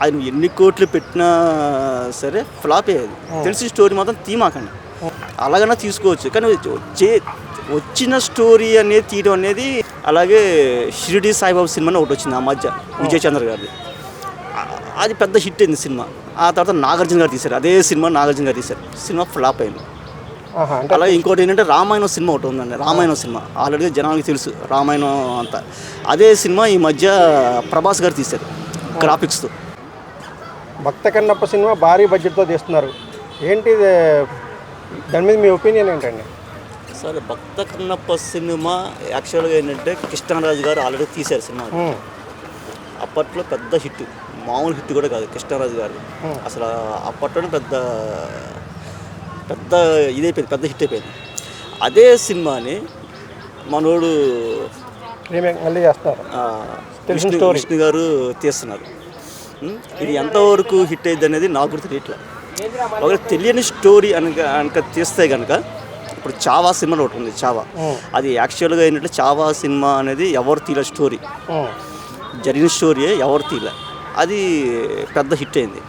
అది నువ్వు ఎన్ని కోట్లు పెట్టినా సరే ఫ్లాప్ అయ్యేది. తెలిసిన స్టోరీ మాత్రం తీమాకండి. అలాగైనా తీసుకోవచ్చు. కానీ వచ్చే వచ్చిన స్టోరీ అనేది తీయడం అనేది అలాగే షిరిడి సాయిబాబు సినిమా ఒకటి వచ్చింది ఆ మధ్య విజయ్ చంద్ర గారిది. అది పెద్ద హిట్ అయింది సినిమా. ఆ తర్వాత నాగార్జున గారు తీశారు. అదే సినిమా నాగార్జున గారు తీశారు. సినిమా ఫ్లాప్ అయింది. అలాగే ఇంకోటి ఏంటంటే రామాయణం సినిమా ఒకటి ఉందండి. రామాయణం సినిమా. ఆల్రెడీ జనానికి తెలుసు రామాయణం అంతా. అదే సినిమా ఈ మధ్య ప్రభాస్ గారు తీశారు. గ్రాఫిక్స్తో. భక్త కన్నప్ప సినిమా భారీ బడ్జెట్తో తీస్తున్నారు. ఏంటి? దాని మీద మీ ఒపీనియన్ ఏంటండి? సరే భక్త కన్నప్ప సినిమా యాక్చువల్గా ఏంటంటే కృష్ణరాజు గారు ఆల్రెడీ తీశారు సినిమా. అప్పట్లో పెద్ద హిట్ మామూలు హిట్ కూడా కాదు కృష్ణరాజు గారు అసలు అప్పట్లోనే పెద్ద పెద్ద ఇదైపోయింది పెద్ద హిట్ అయిపోయింది. అదే సినిమాని మనోడు విష్ణు గారు తీస్తున్నారు? ఇది ఎంతవరకు హిట్ అయింది అనేది నాకు కూడా ఒకవేళ తెలియని స్టోరీ అనక కనుక తీస్తే కనుక ఇప్పుడు చావా సినిమా ఒకటి ఉంది చావా. అది యాక్చువల్గా ఏంటంటే చావా సినిమా అనేది ఎవరు తీల స్టోరీ. జరిగిన స్టోరీయే ఎవరు తీల అది పెద్ద హిట్ అయింది.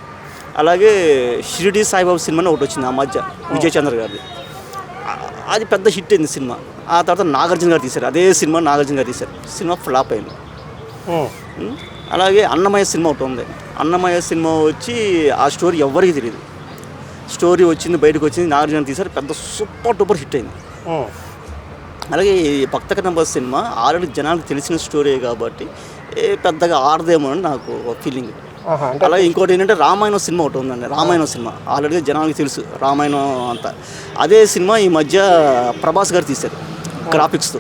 అలాగే షిరిడి సాయిబాబు సినిమా ఒకటి వచ్చింది ఆ మధ్య విజయ్ చంద్ర గారిది అది పెద్ద హిట్ అయింది సినిమా. ఆ తర్వాత నాగార్జున గారు తీశారు అదే సినిమా నాగార్జున గారు తీశారు. సినిమా ఫ్లాప్ అయింది? అలాగే అన్నమయ్య సినిమా ఒకటి ఉంది. అన్నమయ్య సినిమా వచ్చి ఆ స్టోరీ ఎవరికి తెలియదు స్టోరీ వచ్చింది బయటకు వచ్చింది నాగార్జున గారు తీశారు పెద్ద సూపర్ టూపర్ హిట్ అయింది. అలాగే ఈ భక్త కన్నప్ప సినిమా ఆల్రెడీ జనాలకు తెలిసిన స్టోరీ కాబట్టి ఏ పెద్దగా ఆడదేమో అని నాకు ఫీలింగ్ అలాగే ఇంకోటి ఏంటంటే రామాయణం సినిమా ఒకటి ఉందండి రామాయణం సినిమా. ఆల్రెడీ జనాలకు తెలుసు రామాయణం అంతా. అదే సినిమా ఈ మధ్య ప్రభాస్ గారు తీశారు గ్రాఫిక్స్తో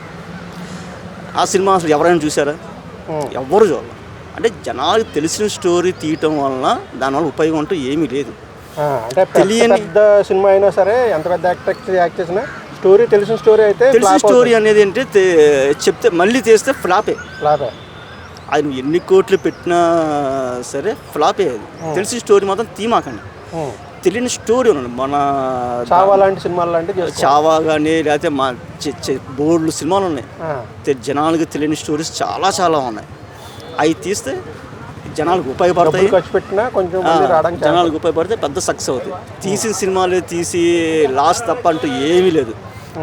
ఆ సినిమా అసలు ఎవరైనా చూసారా ఉమ్, ఎవ్వరు చూడాలి అంటే జనాలకు తెలిసిన స్టోరీ తీయటం వలన దానివల్ల ఉపయోగం అంటూ ఏమీ లేదు. అంటే తెలియని- పెద్ద సినిమా అయినా సరే ఎంత పెద్ద యాక్టర్ యాక్ట్ చేసినా స్టోరీ తెలిసిన స్టోరీ అయితే తెలిసిన స్టోరీ అనేది ఏంటి చెప్తే మళ్ళీ తీస్తే ఫ్లాపే. అది నువ్వు ఎన్ని కోట్లు పెట్టినా సరే ఫ్లాప్ అయ్యేది తెలిసిన స్టోరీ మాత్రం తీమాకండి. తెలియని స్టోరీ ఉన్నాడు మన చావా లాంటి సినిమాలు చేసుకో చావా కానీ లేకపోతే మా బోర్డులు సినిమాలు ఉన్నాయి. జనాలకు తెలియని స్టోరీస్ చాలా చాలా ఉన్నాయి. అవి తీస్తే జనాలకు ఉపయోగపడతాయి. ఖర్చు పెట్టినా కొంచెం జనాలకు ఉపయోగపడితే పెద్ద సక్సెస్ అవుతుంది తీసిన సినిమాలు తీసి లాస్ తప్ప అంటూ ఏమీ లేదు.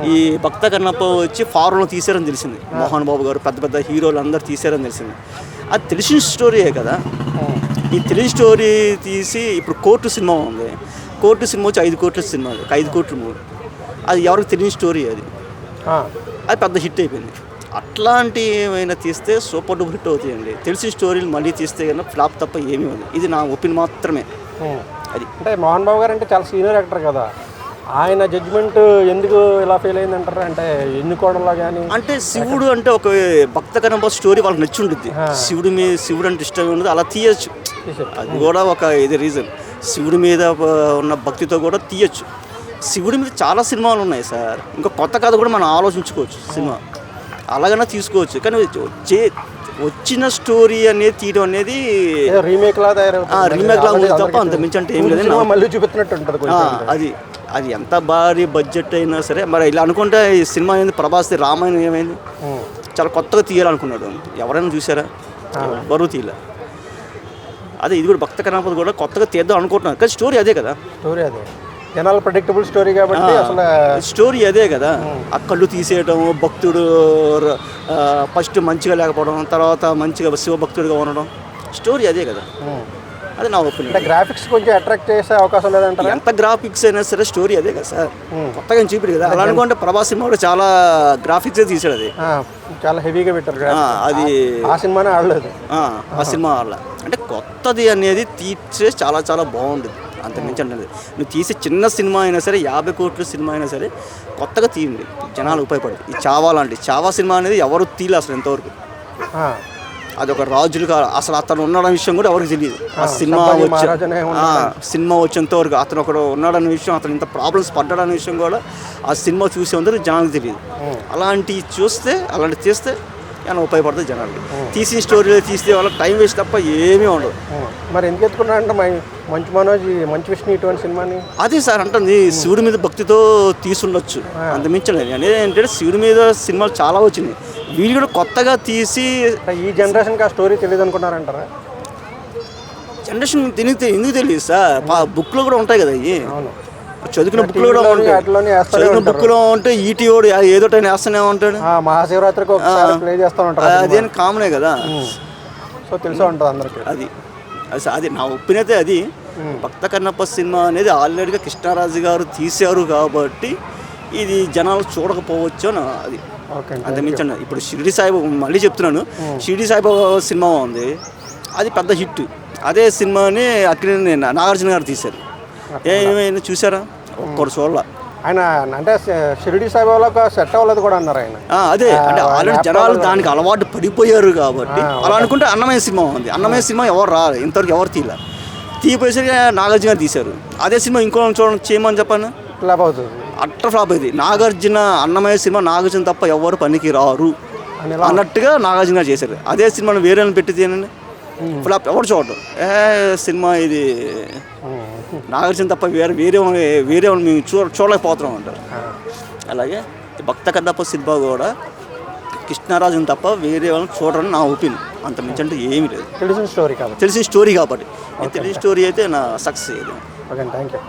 ఈ భక్త కన్నప్ప వచ్చి ఫారెన్లో తీసారని తెలిసింది. మోహన్ బాబు గారు పెద్ద పెద్ద హీరోలు అందరు తీసారని తెలిసింది. అది తెలిసిన స్టోరీయే కదా? ఈ తెలిసిన స్టోరీ తీసి ఇప్పుడు కోర్టు సినిమా ఉంది. కోర్టు సినిమా వచ్చి ఐదు కోట్ల సినిమా. ఐదు కోట్ల మూవీ అది ఎవరికి తెలియని స్టోరీ అది? అది పెద్ద హిట్ అయిపోయింది. అట్లాంటి ఏమైనా తీస్తే సూపర్ డూపర్ హిట్ అవుతాయండి. తెలిసిన స్టోరీలు మళ్ళీ తీస్తే కన్నా ఫ్లాప్ తప్ప ఏమీ ఉంది ఇది నా ఒపీనియన్ మాత్రమే. అది. అంటే మోహన్ బాబు గారు అంటే చాలా సీనియర్ యాక్టర్ కదా. ఆయన జడ్జిమెంట్ ఎందుకు ఇలా ఫెయిల్ అయిందంటారు? అంటే ఎన్నుకోవడంలో కానీ అంటే శివుడు అంటే ఒక భక్త కనబ స్టోరీ వాళ్ళకి నచ్చి ఉంటుంది శివుడి మీద శివుడు అంటే ఇష్టం ఉండదు. అలా తీయచ్చు. అది కూడా ఒక ఇది రీజన్. శివుడి మీద ఉన్న భక్తితో కూడా తీయచ్చు. శివుడి మీద చాలా సినిమాలు ఉన్నాయి సార్. ఇంకా కొత్త కథ కూడా మనం ఆలోచించుకోవచ్చు సినిమా. అలాగైనా తీసుకోవచ్చు. కానీ వచ్చే వచ్చిన స్టోరీ అనేది తీయడం అనేది రీమేక్ లా రీమేక్ లాగా ఉంది తప్ప అంత మించి అంటే ఏం లేదు. మళ్ళీ చూపిస్తున్నట్టు ఉంటుంది అది అది ఎంత భారీ బడ్జెట్ అయినా సరే మరి ఇలా అనుకుంటే ఈ సినిమా ఏంది? ప్రభాస్ రామాయణం ఏమైంది? చాలా కొత్తగా తీయాలనుకున్నాడు. ఎవరైనా చూసారా? ఎవరు తీయలే. అదే ఇది కూడా భక్త కనపది కూడా కొత్తగా తీద్దాం అనుకుంటున్నారు. కానీ స్టోరీ అదే కదా. స్టోరీ అదే. జనాల ప్రెడిక్టబుల్ స్టోరీ కాబట్టి అసలు స్టోరీ అదే కదా. ఆ కళ్ళు తీసేయడం భక్తుడు ఫస్ట్ మంచిగా లేకపోవడం తర్వాత మంచిగా శివభక్తుడిగా ఉండడం స్టోరీ అదే కదా. అది నా ఒపీనియన్ గ్రాఫిక్స్ కొంచెం అట్రాక్ట్ చేసే అవకాశం లేదంటారా? ఎంత గ్రాఫిక్స్ అయినా సరే స్టోరీ అదే కదా సార్. కొత్తగా చూపిడు కదా. అలా అనుకుంటే ప్రభాస్ సినిమా కూడా చాలా గ్రాఫిక్స్ తీసాడు అది. చాలా హెవీగా పెట్టారు. అది ఆ సినిమానే ఆడలేదు. ఆ, సినిమా వల్ల అంటే కొత్తది అనేది తీర్చే చాలా చాలా బాగుంటుంది. అంత మించి అంటే నువ్వు తీసే చిన్న సినిమా అయినా సరే యాభై కోట్ల సినిమా అయినా సరే కొత్తగా తీయండి. జనాలు ఉపయోగపడుతుంది ఈ చావా లాంటి చావా సినిమా అనేది ఎవరు తీయలే అసలు ఎంతవరకు ఆ, అది ఒక రాజులు అసలు అతను ఉన్నాడన్న విషయం కూడా ఎవరికి తెలియదు. ఆ సినిమా వచ్చే సినిమా వచ్చేంత వరకు అతను ఒకడు ఉన్నాడన్న విషయం అతను ఇంత ప్రాబ్లమ్స్ పడ్డాడన్న విషయం కూడా ఆ సినిమా చూసేందుకు జనాలకు తెలియదు. అలాంటివి చూస్తే అలాంటివి తీస్తే ఏమైనా ఉపయోగపడుతుంది జనాలకి. తీసిన స్టోరీలో తీస్తే వాళ్ళకి టైం వేస్ట్ తప్ప ఏమీ ఉండదు. మరి ఎందుకు ఎత్తుకున్నారంటే మై- మంచు మనోజ్ ఈ మంచు విష్ణు ఇటువంటి సినిమాని? అదే సార్ అంటుంది శివుడి మీద భక్తితో తీసుండొచ్చు అంత మించలేదు అనేది ఏంటంటే శివుడి మీద సినిమాలు చాలా వచ్చినాయి. వీళ్ళు కూడా కొత్తగా తీసి ఈ జనరేషన్కి ఆ స్టోరీ తెలియదు అనుకున్నారంటారా? జనరేషన్ తిని ఎందుకు తెలియదు సార్? బుక్లో కూడా ఉంటాయి కదా అవి అవును చదువుకున్న బుక్లో కూడా ఉంటాయి చదివిన ఉంటారు. బుక్లో ఉంటే ఈటీ వాడు ఏదో టైం వేస్తూనే ఉంటాడు. మహాశివరాత్రికి ప్లే చేస్తూ అదేం సినిమా. కామనే కదా. సో తెలిసే ఉంటుంది అందరికి. అది అది అది నా ఒప్పిన అయితే అది భక్త కన్నప్ప సినిమా అనేది ఆల్రెడీగా కృష్ణరాజు గారు తీశారు కాబట్టి ఇది జనాలు చూడకపోవచ్చు అని అది. ఓకే అంత మించండి ఇప్పుడు షిరిడి సాయిబాబా మళ్ళీ చెప్తున్నాను. షిరిడి సాయిబాబా సినిమా ఉంది. అది పెద్ద హిట్. అదే సినిమాని అక్కినేని నాగార్జున గారు తీశారు. ఏమైనా చూసారా? ఒక్కరు చూడాల ఆయన అంటే షిరిడి సాయిబాబాలో సెట్ అవ్వలేదు కూడా అన్నారు ఆయన. అదే. అంటే ఆల్రెడీ జనాలు దానికి అలవాటు పడిపోయారు కాబట్టి. అలా అనుకుంటే అన్నమయ్య సినిమా ఉంది. అన్నమయ్య సినిమా ఎవరు రారు ఇంతవరకు ఎవరు తీయలే. తీయపోయేసరికి నాగార్జున గారు తీశారు. అదే సినిమా ఇంకో చూడండి చేయమని చెప్పాను క్లబ్ అవుతుంది. అట్ట ఫ్లాప్ అయింది. నాగార్జున అన్నమయ్య సినిమా నాగార్జున తప్ప ఎవరు పనికి రారు అని అన్నట్టుగా నాగార్జున గారు చేశారు. అదే సినిమాను వేరే పెట్టి తీయండి ఫ్లాప్. ఎవరు చూడటం ఏ సినిమా ఇది? నాగార్జున తప్ప వేరే వేరే వేరే వాళ్ళని మేము చూ చూడలేకపోతున్నాం అంటారు. అలాగే భక్త కన్నప్ప సినిమా కూడా కృష్ణరాజుని తప్ప వేరే వాళ్ళని చూడరని నా ఒపీనియన్. అంత మించి అంటే ఏమీ లేదు. తెలిసిన స్టోరీ కాబట్టి. తెలిసిన స్టోరీ కాబట్టి. తెలిసిన స్టోరీ అయితే నా సక్సెస్ అయ్యేది. Okay thank you